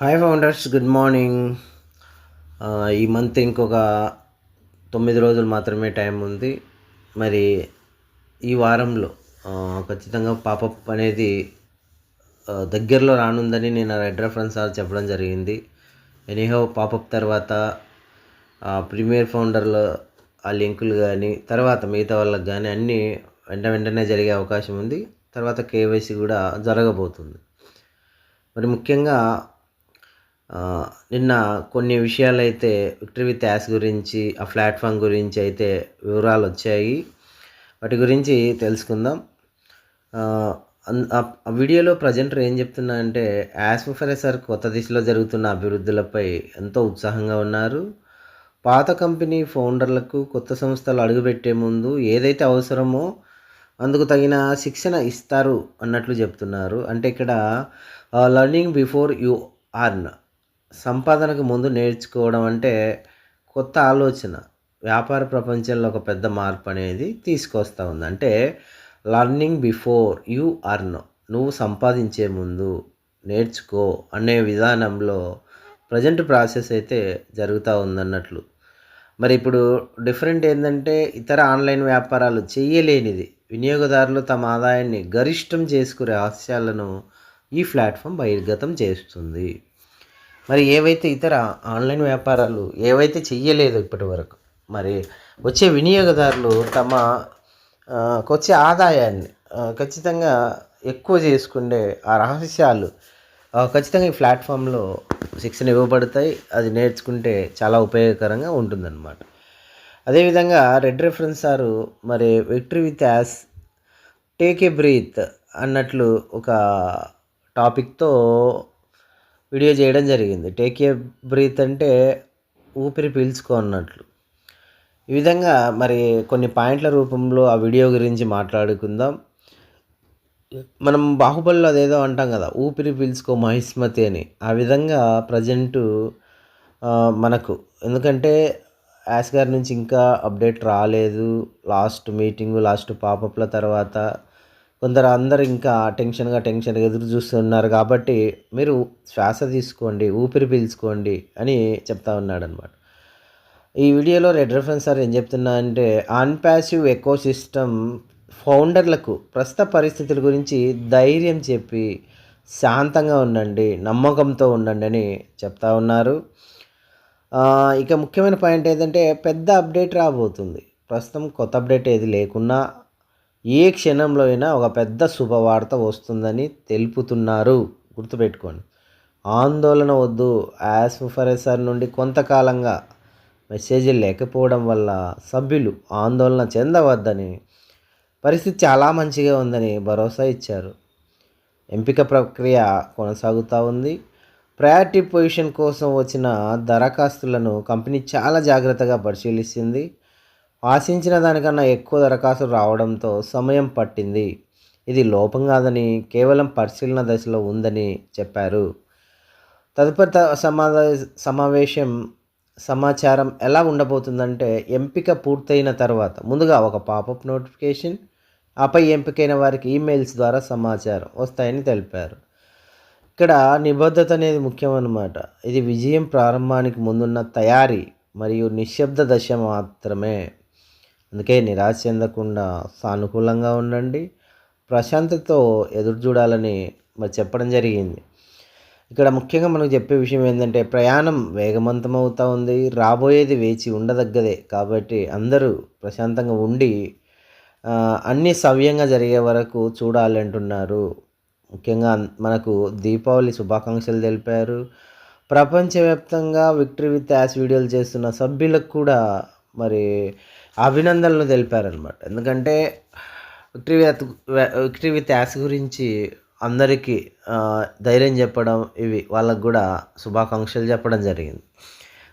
Hi founders good morning ఈ month ఇంకొక తొమ్మిది రోజులు మాత్రమే టైం ఉంది. మరి ఈ వారంలో ఖచ్చితంగా పాపప్ అనేది దగ్గరలో రానుందని నేను రెడ్ రెఫరెన్స్ సార్ చెప్పడం జరిగింది. ఎనీహో పాపప్ తర్వాత ప్రీమియర్ ఫౌండర్లో ఆ లింకులు కానీ తర్వాత మిగతా వాళ్ళకి కానీ అన్నీ వెంట వెంటనే జరిగే అవకాశం ఉంది. తర్వాత కేవైసీ కూడా జరగబోతుంది. మరి ముఖ్యంగా నిన్న కొన్ని విషయాలు అయితే విక్టరీ విత్ యాస్ గురించి ఆ ప్లాట్ఫామ్ గురించి అయితే వివరాలు వచ్చాయి. వాటి గురించి తెలుసుకుందాం. ఆ, అన్- ఆ వీడియోలో ప్రజెంటర్ ఏం చెప్తున్నా అంటే యాస్ సార్ కొత్త దిశలో జరుగుతున్న అభివృద్ధులపై ఎంతో ఉత్సాహంగా ఉన్నారు. పాత కంపెనీ ఫౌండర్లకు కొత్త సంస్థలు అడుగుపెట్టే ముందు ఏదైతే అవసరమో అందుకు తగిన శిక్షణ ఇస్తారు అన్నట్లు చెప్తున్నారు. అంటే ఇక్కడ లర్నింగ్ బిఫోర్ యు ఆర్న్ సంపాదనకు ముందు నేర్చుకోవడం అంటే కొత్త ఆలోచన. వ్యాపార ప్రపంచంలో ఒక పెద్ద మార్పు అనేది తీసుకొస్తూ ఉంది. అంటే లర్నింగ్ బిఫోర్ యు అర్న్ నువ్వు సంపాదించే ముందు నేర్చుకో అనే విధానంలో ప్రజెంట్ ప్రాసెస్ అయితే జరుగుతూ ఉందన్నట్లు. మరి ఇప్పుడు డిఫరెంట్ ఏంటంటే ఇతర ఆన్లైన్ వ్యాపారాలు చేయలేనిది వినియోగదారులు తమ ఆదాయాన్ని గరిష్టం చేసుకునే రహస్యాలను ఈ ప్లాట్ఫామ్ బహిర్గతం చేస్తుంది. మరి ఏవైతే ఇతర ఆన్లైన్ వ్యాపారాలు ఏవైతే చెయ్యలేదు ఇప్పటి వరకు మరి వచ్చే వినియోగదారులు తమ వచ్చే ఆదాయాన్ని ఖచ్చితంగా ఎక్కువ చేసుకునే ఆ రహస్యాలు ఖచ్చితంగా ఈ ప్లాట్ఫామ్లో శిక్షణ ఇవ్వబడతాయి. అది నేర్చుకుంటే చాలా ఉపయోగకరంగా ఉంటుందన్నమాట. అదేవిధంగా రెడ్ రెఫరెన్స్ సారు మరి victory with us take a breath అన్నట్లు ఒక టాపిక్తో వీడియో చేయడం జరిగింది. టేక్ ఏ బ్రీత్ అంటే ఊపిరి పీల్చుకో అన్నట్లు. ఈ విధంగా మరి కొన్ని పాయింట్ల రూపంలో ఆ వీడియో గురించి మాట్లాడుకుందాం. మనం బాహుబలిలో అదేదో అంటాం కదా ఊపిరి పీల్చుకో మహిస్మతి అని. ఆ విధంగా ప్రజెంటు మనకు ఎందుకంటే యాస్ గారి నుంచి ఇంకా అప్డేట్ రాలేదు. లాస్ట్ మీటింగు లాస్ట్ పాపప్ల తర్వాత కొందరు అందరు ఇంకా టెన్షన్గా టెన్షన్గా ఎదురు చూస్తున్నారు కాబట్టి మీరు శ్వాస తీసుకోండి ఊపిరి పీల్చుకోండి అని చెప్తా ఉన్నాడు అనమాట ఈ వీడియోలో రెడ్ రెఫరెన్స్ సార్ ఏం చెప్తున్నా అంటే అన్పాసివ్ ఎకో సిస్టమ్ ఫౌండర్లకు ప్రస్తుత పరిస్థితుల గురించి ధైర్యం చెప్పి శాంతంగా ఉండండి నమ్మకంతో ఉండండి అని చెప్తా ఉన్నారు. ఇక ముఖ్యమైన పాయింట్ ఏంటంటే పెద్ద అప్డేట్ రాబోతుంది. ప్రస్తుతం కొత్త అప్డేట్ ఏది లేకున్నా ఏ క్షణంలో అయినా ఒక పెద్ద శుభవార్త వస్తుందని తెలుపుతున్నారు. గుర్తుపెట్టుకోండి. ఆందోళన వద్దు. యాస్ఫరెసర్ నుండి కొంతకాలంగా మెసేజ్లు లేకపోవడం వల్ల సభ్యులు ఆందోళన చెందవద్దని పరిస్థితి చాలా మంచిగా ఉందని భరోసా ఇచ్చారు. ఎంపిక ప్రక్రియ కొనసాగుతూ ఉంది. ప్రయారిటీ పొజిషన్ కోసం వచ్చిన దరఖాస్తులను కంపెనీ చాలా జాగ్రత్తగా పరిశీలిస్తుంది. ఆశించిన దానికన్నా ఎక్కువ దరఖాస్తులు రావడంతో సమయం పట్టింది. ఇది లోపం కాదని కేవలం పరిశీలన దశలో ఉందని చెప్పారు. తదుపరి త- సమావేశం సమాచారం ఎలా ఉండబోతుందంటే ఎంపిక పూర్తయిన తర్వాత ముందుగా ఒక పాపప్ నోటిఫికేషన్ ఆపై ఎంపికైన వారికి ఈమెయిల్స్ ద్వారా సమాచారం వస్తాయని తెలిపారు. ఇక్కడ నిబద్ధత అనేది ముఖ్యమన్నమాట. ఇది విజయం ప్రారంభానికి ముందున్న తయారీ మరియు నిశ్శబ్ద దశ మాత్రమే. అందుకే నిరాశ చెందకుండా సానుకూలంగా ఉండండి. ప్రశాంతతో ఎదురు చూడాలని మరి చెప్పడం జరిగింది. ఇక్కడ ముఖ్యంగా మనకు చెప్పే విషయం ఏంటంటే ప్రయాణం వేగవంతం అవుతూ ఉంది. రాబోయేది వేచి ఉండదగ్గదే. కాబట్టి అందరూ ప్రశాంతంగా ఉండి అన్నీ సవ్యంగా జరిగే వరకు చూడాలి అంటున్నారు. ముఖ్యంగా మనకు దీపావళి శుభాకాంక్షలు తెలిపారు. ప్రపంచవ్యాప్తంగా విక్టరీ విత్ యాస్ వీడియోలు చేస్తున్న సభ్యులకు కూడా మరి అభినందనలు తెలిపారనమాట ఎందుకంటే victory with victory with us గురించి అందరికీ ధైర్యం చెప్పడం ఇవి వాళ్ళకు కూడా శుభాకాంక్షలు చెప్పడం జరిగింది.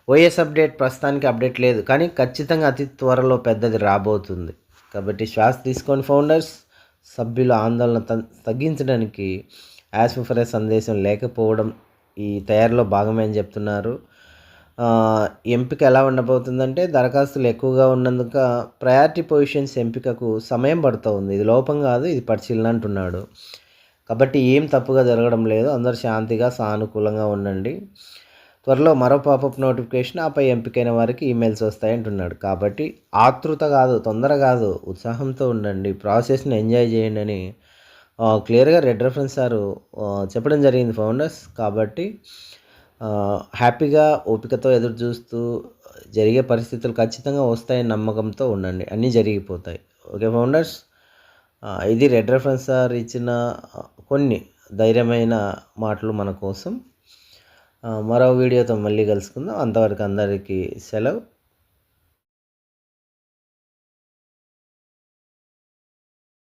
ఓఎస్ అప్డేట్ ప్రస్తుతానికి అప్డేట్ లేదు కానీ ఖచ్చితంగా అతి త్వరలో పెద్దది రాబోతుంది. కాబట్టి శ్వాస తీసుకొని ఫౌండర్స్. సభ్యుల ఆందోళన తగ్గించడానికి యాస్ఫరే సందేశం లేకపోవడం ఈ తయారీలో భాగమే అని చెప్తున్నారు. ఎంపిక ఎలా ఉండబోతుందంటే దరఖాస్తులు ఎక్కువగా ఉన్నందుక ప్రయారిటీ పొజిషన్స్ ఎంపికకు సమయం పడుతుంది ఇది లోపం కాదు ఇది పరిశీలన అంటున్నాడు. కాబట్టి ఏం తప్పుగా జరగడం లేదు. అందరు శాంతిగా సానుకూలంగా ఉండండి. త్వరలో మరో పాపప్ నోటిఫికేషన్ ఆపై ఎంపికైన వారికి ఈమెయిల్స్ వస్తాయి అంటున్నాడు. కాబట్టి ఆతృత కాదు తొందర కాదు ఉత్సాహంతో ఉండండి. ప్రాసెస్ని ఎంజాయ్ చేయండి అని క్లియర్గా రెడ్ రెఫరెన్స్ సారు చెప్పడం జరిగింది ఫౌండర్స్ కాబట్టి హ్యాపీగా ఓపికతో ఎదురు చూస్తూ జరిగే పరిస్థితులు ఖచ్చితంగా వస్తాయని నమ్మకంతో ఉండండి. అన్నీ జరిగిపోతాయి. Okay founders? ఇది రెడ్ రెఫరెన్స్ సార్ ఇచ్చిన కొన్ని ధైర్యమైన మాటలు మన కోసం. మరో వీడియోతో మళ్ళీ కలుసుకుందాం. అంతవరకు అందరికీ సెలవు.